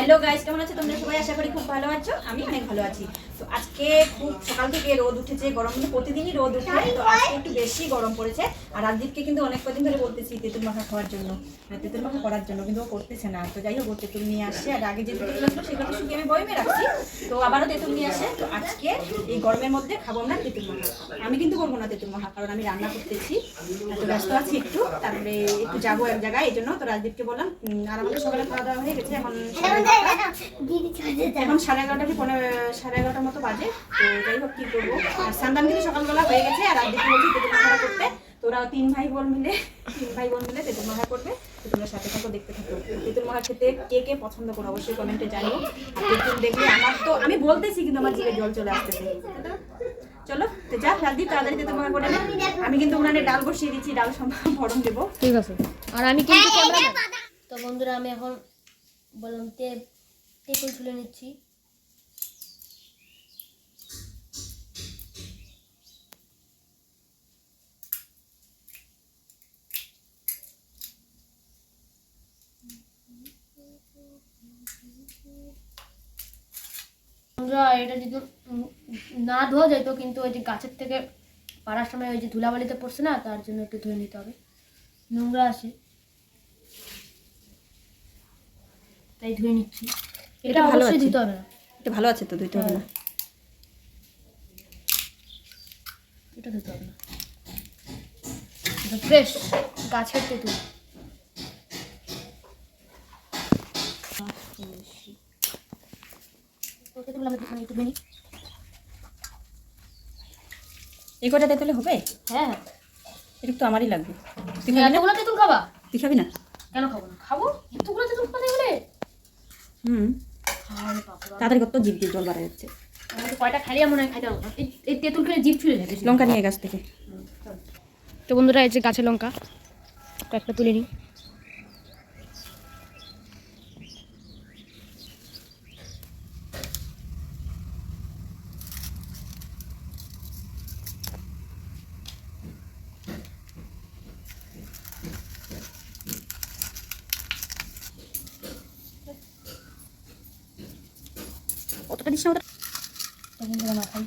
Hello guys কেমন আছো? তোমরা সবাই আশা করি খুব ভালো আছো আমি অনেক ভালো আছি। তো আজকে খুব সকাল থেকে রোদ উঠেছে গরম কিন্তু প্রতিদিনই রোদ উঠে তো আজকে একটু বেশি গরম পড়েছে। আর রাজদীপকে কিন্তু অনেক কদিন ধরে বলতেছি তেঁতুল মাখা খাওয়ার জন্য মানে তেঁতুল মাখা করার জন্য কিন্তু ও করতেছে না। তো যাই হোক ও তেঁতুল নিয়ে আসছে আর আগে যে তেঁতুল আসলো সেগুলো শুকিয়ে আমি বয়মে রাখছি। তো আবারও তেঁতুল নিয়ে আসে। তো আজকে এই গরমের মধ্যে খাব আমরা তেঁতুল মাখা। আমি কিন্তু করব না তেঁতুল মাখা কারণ আমি রান্না করতেছি। তো ব্যস্ত আছি একটু তারপরে একটু যাব এক জায়গায় এই জন্য তো রাজদীপকে বললাম আর আমাদের সকালে খাওয়া দাওয়া হয়ে গেছে এখন। এখন সাড়ে এগারোটা কি পনেরো সাড়ে এগারোটার মতো বাজে। তো যাই হোক কি করব? আর সান্দান কিন্তু সকালবেলা হয়ে গেছে আর আজকে বলছি তেতুল মাখা করতে। তো ওরা তিন ভাই বোন মিলে তিন ভাই বোন মিলে তেতুল মাখা করবে। তো তোমরা সাথে থাকো দেখতে থাকো। তেতুল মাখা খেতে কে কে পছন্দ করো অবশ্যই কমেন্টে জানিও। আর তেতুল দেখলে আমার তো আমি বলতেছি কিন্তু আমার জিভে জল চলে আসতেছে। চলো তো যা রাজদীপ তাড়াতাড়ি তেতুল মাখা করে আমি কিন্তু উনানে ডাল বসিয়ে দিচ্ছি ডাল সম্ভব ফরম দেবো। ঠিক আছে। আর আমি কিন্তু তো বন্ধুরা আমি এখন বললাম, তে তেঁতুল তুলে নিচ্ছি। এটা যদি না ধোয়া যেত কিন্তু ওই যে গাছের থেকে পাড়ার সময় ওই যে ধুলাবালিতে পড়ছে না, তার জন্য একটু ধুয়ে নিতে হবে। নোংরা আছে। তাই ধুয়ে নিচ্ছি। এটা ভালো আছে। দিতে হবে না। এটা ভালো আছে তো দুইটা হবে না? এটা দিতে হবে না। এটা ফ্রেশ গাছের তেঁতুল। এই কটা তেতুলে হবে? হ্যাঁ। হ্যাঁ এটা তো আমারই লাগবে। তুমি না? এতগুলো তেঁতুল খাবা? তুই খাবি না? কেন খাব না? খাব? এতগুলো তেঁতুল খাতে গেলে হুম। তাড়াতাড়ি কত জিভ দিয়ে জল বাড়া যাচ্ছে। কয়টা খালি মনে হয় খাইতে এই- তেঁতুল খেলে জিভ ছুঁড়ে যাবে লঙ্কা নিয়ে গাছ থেকে। তো বন্ধুরা এই যে গাছে লঙ্কা কয়েকটা তুলে নিই। অতটা দিস না খাই।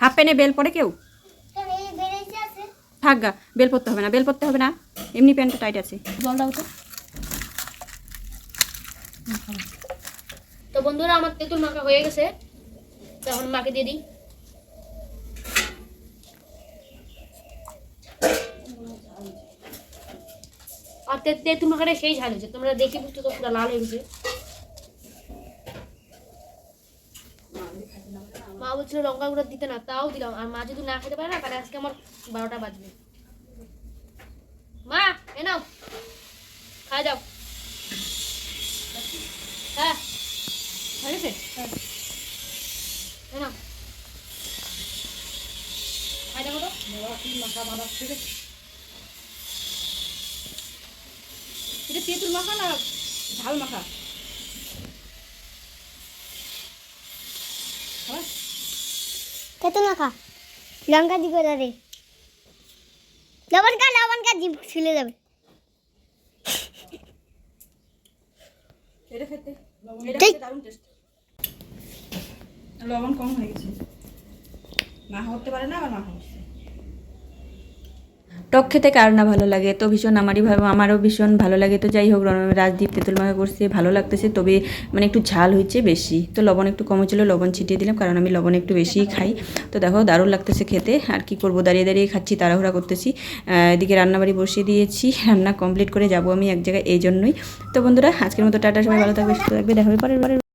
হাফ প্যানে বেল পরে কেউ? থাক গা বেল পরতে হবে না বেল পরতে হবে না এমনি প্যান্টটা টাইট আছে। জল দাও তো তো বন্ধুরা আমার তেঁতুল মাখা হয়ে গেছে। তখন মাকে দিয়ে দিই। আর তে- তেঁতুল মাখাটা সেই ঝাল হয়েছে। তোমরা দেখে বুঝতে তো পুরো লাল হয়ে গেছে। মা বলছিল লঙ্কা গুঁড়ো দিতে না, তাও দিলাম। আর মা যদি না খেতে পারে না, তাহলে আজকে আমার বারোটা বাজবে। মা, এ নাও। খাওয়া যাও হ্যাঁ। হয়ে গেছে? হ্যাঁ এ নাও। খাই দেখো তো এটা তেঁতুল মাখা না ঝাল মাখা? তেতো না খা লঙ্কা দিব দাদে লবণ কা লবণ কা জিভ ছিলে যাবে। এটা খেতে। এটা ঠিক। খেতে দারুণ টেস্ট লবণ কম হয়ে গেছে। মাখা হতে পারে না আবার মাখা হচ্ছে। টক খেতে কার না ভালো লাগে। তো ভীষণ আমারই আমারও ভীষণ ভালো লাগে। তো যাই হোক রাজদীপ তেঁতুল মাখা করছে, ভালো লাগতেছে, তবে মানে একটু ঝাল হয়েছে বেশি। তো লবণ একটু কম ছিল লবণ ছিটিয়ে দিলাম, কারণ আমি লবণ একটু বেশিই খাই। তো দেখো, দারুণ লাগতেছে খেতে। আর কি করব, দাঁড়িয়ে দাঁড়িয়ে খাচ্ছি, তাড়াহুড়া করতেছি। এদিকে রান্নাবাড়ি বসিয়ে দিয়েছি, রান্না কমপ্লিট করে যাব আমি এক জায়গায়, এই জন্যই। তো বন্ধুরা, আজকের মতো টাটা, সবাই ভালো থাকবে, সুস্থ থাকবে, দেখা হবে পরের